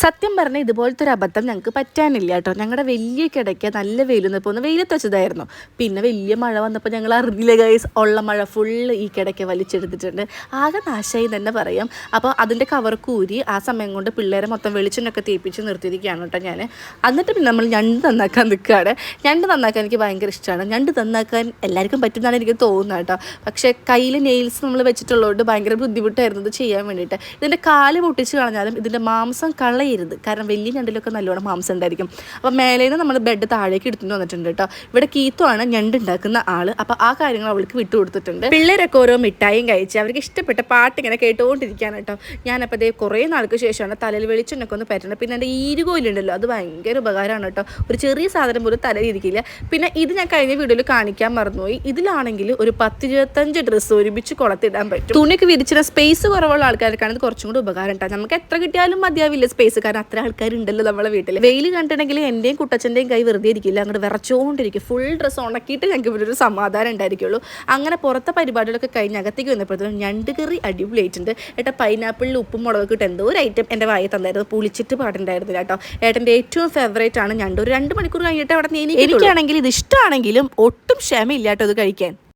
സത്യം പറഞ്ഞാൽ ഇതുപോലത്തെ ഒരു അബദ്ധം ഞങ്ങൾക്ക് പറ്റാനില്ല കേട്ടോ. ഞങ്ങളുടെ വലിയ കിടക്ക നല്ല വെയിൽ നിന്നപ്പോൾ ഒന്ന് വെയിലത്ത് വെച്ചതായിരുന്നു. പിന്നെ വലിയ മഴ വന്നപ്പോൾ ഞങ്ങൾ അറിഞ്ഞില്ല ഗൈസ് ഉള്ള മഴ ഫുള്ള് ഈ കിടക്ക വലിച്ചെടുത്തിട്ടുണ്ട്. ആകെ നാശമായി തന്നെ പറയാം. അപ്പോൾ അതിന്റെ കവർ കൂരി ആ സമയം കൊണ്ട് പിള്ളേരെ മൊത്തം വെളിച്ചെണ്ണൊക്കെ തേപ്പിച്ച് നിർത്തിയിരിക്കുകയാണ് കേട്ടോ ഞാൻ എന്നിട്ട് പിന്നെ നമ്മൾ ഞണ്ട് നന്നാക്കാൻ നിൽക്കുകയാണ് ഞണ്ട് നന്നാക്കാൻ എനിക്ക് ഭയങ്കര ഇഷ്ടമാണ് ഞണ്ട് നന്നാക്കാൻ എല്ലാവർക്കും പറ്റുന്നതാണ് എനിക്ക് തോന്നുന്നത് കേട്ടോ. പക്ഷേ കയ്യിൽ നെയിൽസ് നമ്മൾ വെച്ചിട്ടുള്ളതുകൊണ്ട് ഭയങ്കര ബുദ്ധിമുട്ടായിരുന്നു ഇത് ചെയ്യാൻ വേണ്ടിയിട്ട്. ഇതിന്റെ കാൽ പൊട്ടിച്ച് കളഞ്ഞാലും ഇതിന്റെ മാംസം കളയരുത് കാരണം വലിയ ഞണ്ടിലൊക്കെ നല്ലോണം മാംസം ഉണ്ടായിരിക്കും. അപ്പോൾ മേലെ നിന്ന് നമ്മൾ ബെഡ് താഴേക്ക് എടുത്തുകൊണ്ട് വന്നിട്ടുണ്ട് കേട്ടോ. ഇവിടെ കീത്തുമാണ് ഞണ്ട് ഉണ്ടാക്കുന്ന ആൾ. അപ്പോൾ ആ കാര്യങ്ങൾ അവൾക്ക് വിട്ടു കൊടുത്തിട്ടുണ്ട്. പിള്ളേരൊക്കെ ഓരോ മിഠായിയും കഴിച്ച് അവർക്ക് ഇഷ്ടപ്പെട്ട പാട്ട് ഇങ്ങനെ കേട്ടുകൊണ്ടിരിക്കുകയാണ് കേട്ടോ. ഞാനപ്പോൾ അതേ കുറേ നാൾക്ക് ശേഷമാണ് തലയിൽ വെളിച്ചെണ്ണൊക്കെ ഒന്ന് പറ്റണം പിന്നെ എന്റെ ഈരുകോയിലുണ്ടല്ലോ അത് ഭയങ്കര ഉപകാരമാണ് കേട്ടോ. ഒരു ചെറിയ സാധനം പോലും തലയിൽ ഇരിക്കില്ല. പിന്നെ ഇത് ഞാൻ കഴിഞ്ഞ വീഡിയോയിൽ കാണിക്കാൻ മറന്നുപോയി. ഇതിലാണെങ്കിൽ ഒരു പത്ത് ഇരുപത്തഞ്ച് ഡ്രസ്സ് ഒരുമിച്ച് കുളത്തിടാൻ പറ്റും. തുണിക്ക് വിരിച്ചിട്ട് സ്പേസ് കുറവുള്ള ആൾക്കാർക്കാണ് ഇത് കുറച്ചും കൂടി ഉപകാരം കേട്ടോ. നമുക്ക് എത്ര കിട്ടിയാലും മതിയാവില്ല സ്പേസ് കാരണം അത്ര ആൾക്കാരുണ്ടല്ലോ നമ്മളെ വീട്ടിൽ വെയിൽ കണ്ടിട്ടുണ്ടെങ്കിൽ എന്റെയും കുട്ടച്ഛന്റെയും കൈ വെറുതെ ഇരിക്കില്ല. അങ്ങോട്ട് വിറച്ചുകൊണ്ടിരിക്കും ഫുൾ ഡ്രസ്സ് ഉണക്കിയിട്ട് ഞങ്ങൾക്ക് ഇവിടെ ഒരു സമാധാനം ഉണ്ടായിരിക്കുള്ളൂ. അങ്ങനെ പുറത്തെ പരിപാടികളൊക്കെ കഴിഞ്ഞ് അകത്തേക്ക് വന്നപ്പോഴത്തേക്കും ഞണ്ട് കറി അടിപൊളിയായിട്ടുണ്ട്. ഏട്ടാ പൈനാപ്പിളിൽ ഉപ്പും മുളകൊക്കെ ഇട്ട് എന്തോ ഒരു ഐറ്റം എന്റെ വായി തന്നായിരുന്നു. പുളിച്ചിട്ട് പാടുണ്ടായിരുന്നില്ല കേട്ടോ. ഏട്ടന്റെ ഏറ്റവും ഫേവറേറ്റ് ആണ്. ഞണ്ട് ഒരു രണ്ട് മണിക്കൂർ കഴിഞ്ഞിട്ട് അവിടെ നീ എനിക്കാണെങ്കിൽ ഇത് ഇഷ്ടമാണെങ്കിലും ഒട്ടും ക്ഷമയില്ല കേട്ടോ ഇത് കഴിക്കാൻ.